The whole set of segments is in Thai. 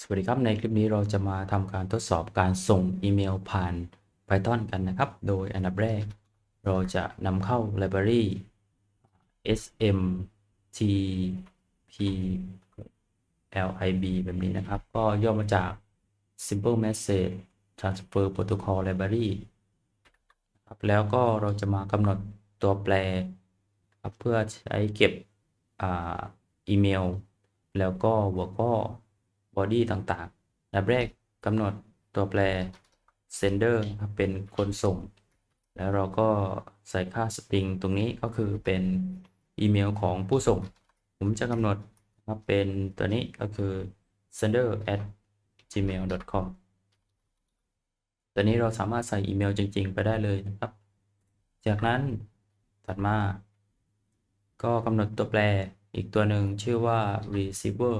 สวัสดีครับ ในคลิปนี้เราจะมาทำการทดสอบการส่งอีเมลผ่าน Python กันนะครับ โดยอันดับแรก เราจะนำเข้า library smtplib แบบนี้นะครับ ก็ย่อมาจาก simple message transfer protocol library ครับแล้วก็เราจะมากำหนดตัวแปรครับเพื่อใช้เก็บอ่าอีเมล แล้วก็หัวข้อ body ต่างๆอันดับแรกกำหนดตัวแปร sender ครับเป็นคนส่ง แล้วเราก็ใส่ค่า string ตรงนี้ก็คือเป็นอีเมลของผู้ส่ง ผมจะกำหนดนะครับเป็นตัวนี้ก็คือ sender at gmail.com ตัวนี้เราสามารถใส่อีเมลจริง ๆ ไปได้เลยนะครับ จากนั้นถัดมา ก็กำหนดตัวแปรอีกตัวหนึ่งชื่อว่า receiver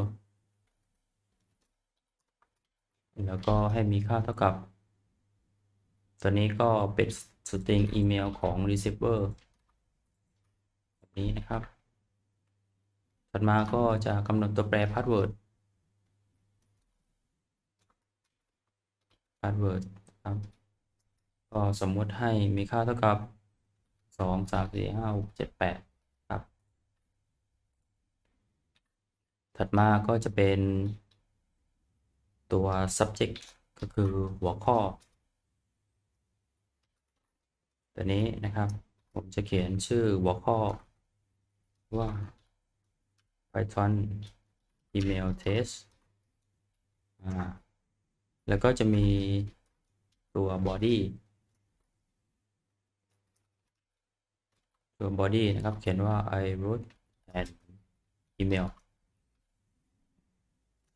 แล้วก็ให้มีค่าเท่ากับ ตัวนี้ก็เป็นสตริงอีเมลของ receiver แบบนี้นะครับ ถัดมาก็จะกำหนดตัวแปร password password ครับ ก็สมมติให้มีค่าเท่ากับ 2 3 4 5 6 7 8 ครับ ถัดมาก็จะเป็น ตัว subject ก็คือหัวข้อ ตัวนี้นะครับ ผมจะเขียนชื่อหัวข้อ ว่า Python email test แล้วก็จะมีตัว body ตัว body นะครับ เขียนว่า I wrote an email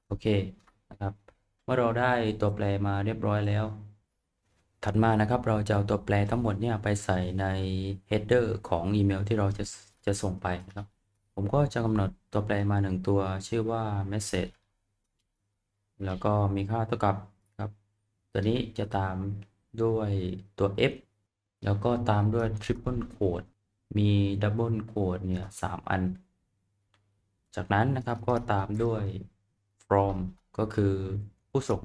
โอเคนะครับ มื่อเราได้ตัวแปรมาเรียบร้อยแล้ว ถัดมานะครับเราจะเอาตัวแปรทั้งหมดเนี่ยไปใส่ใน header ของอีเมลที่เราจะจะส่งไปนะครับ ผมก็จะกำหนดตัวแปรมาหนึ่งตัวชื่อว่า message แล้วก็มีค่าเท่ากับครับ ตัวนี้จะตามด้วยตัว f แล้วก็ตามด้วย triple quote มี double quote เนี่ยสามอัน จากนั้นนะครับก็ตามด้วย from ก็คือ ผู้ส่ง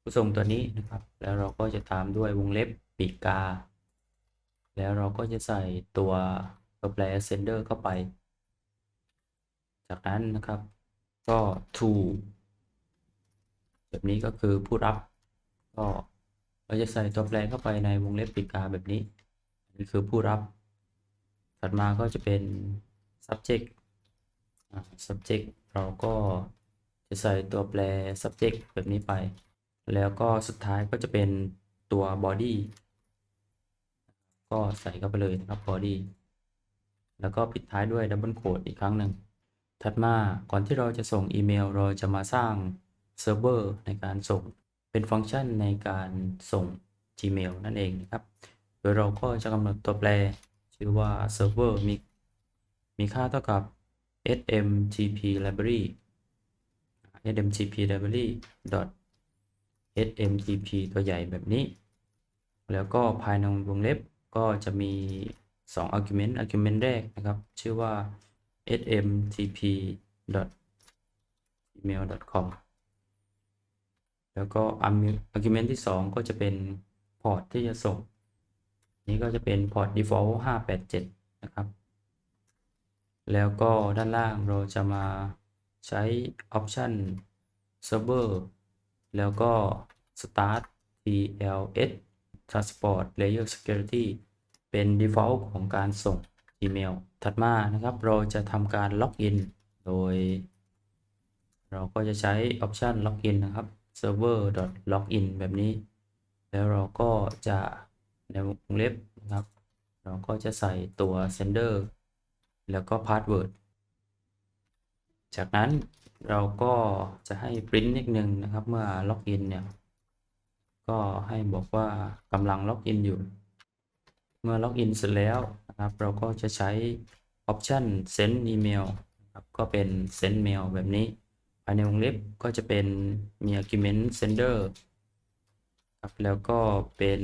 ผู้ส่งตัวนี้นะครับ แล้วเราก็จะตามด้วยวงเล็บปีกกา แล้วเราก็จะใส่ตัวตัวแปร sender เข้าไป จากนั้นนะครับ ก็ to แบบนี้ก็คือผู้รับ ก็เราจะใส่ตัวแปรเข้าไปในวงเล็บปีกกาแบบนี้นนี้คือผู้รับ ถัดมาก็จะเป็น subject subject เราก็ จะใส่ตัวแปร subject แบบนี้ไป แล้วก็สุดท้ายก็จะเป็นตัว body ก็ใส่เข้าไปเลยนะครับ body แล้วก็ปิดท้ายด้วย double quote อีกครั้งหนึ่ง ถัดมาก่อนที่เราจะส่งอีเมล เราจะมาสร้างเซิร์ฟเวอร์ในการส่ง เป็นฟังก์ชันในการส่ง Gmail นั่นเองนะครับ โดยเราก็จะกำหนดตัวแปร ชื่อว่า server มีมีค่าเท่ากับ smtp library smtp library dot smtp ตัวใหญ่แบบนี้ แล้วก็ภายในวงเล็บก็จะมี 2 argument argument แรกนะครับ ชื่อว่า smtp dot email dot com แล้วก็ argument ที่ 2 ก็จะเป็นพอร์ตที่จะส่ง นี้ก็จะเป็นพอร์ต default 587 นะครับ แล้วก็ด้านล่างเราจะมา ใช้ option server แล้วก็ start tls transport layer security เป็น default ของการส่งอีเมลถัดมานะครับเราจะทำการล็อกอินโดย เราก็จะใช้ option login นะครับ server login แบบนี้ แล้วเราก็จะในวงเล็บนะครับ เราก็จะใส่ตัว sender แล้วก็ password จากนั้นเราก็จะให้ print นิดนึงนะครับเมื่อล็อกอินเนี่ยก็ให้บอกว่ากำลังล็อกอินอยู่ เมื่อล็อกอินเสร็จแล้วนะครับ เราก็จะใช้ option send email ครับก็เป็น send mail แบบนี้ ภายในวงเล็บก็จะเป็นมี argument sender ครับแล้วก็เป็น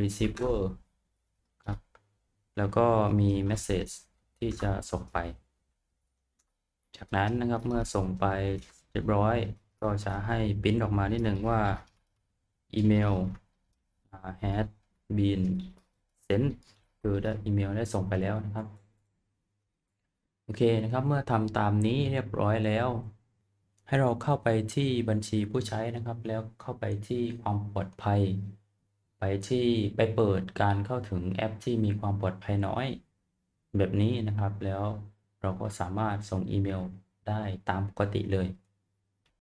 receiver ครับแล้วก็มี message ที่จะส่งไป จากนั้นนะครับเมื่อส่งไปเรียบร้อย ก็จะให้ปริ้นออกมานิดหนึ่งว่าอีเมล has been sent คือได้อีเมลได้ส่งไปแล้วนะครับโอเคนะครับเมื่อทำตามนี้เรียบร้อยแล้ว ให้เราเข้าไปที่บัญชีผู้ใช้นะครับ แล้วเข้าไปที่ความปลอดภัย ไปที่ไปเปิดการเข้าถึงแอปที่มีความปลอดภัยน้อย แบบนี้นะครับแล้ว เราก็สามารถส่งอีเมลได้ตามปกติเลย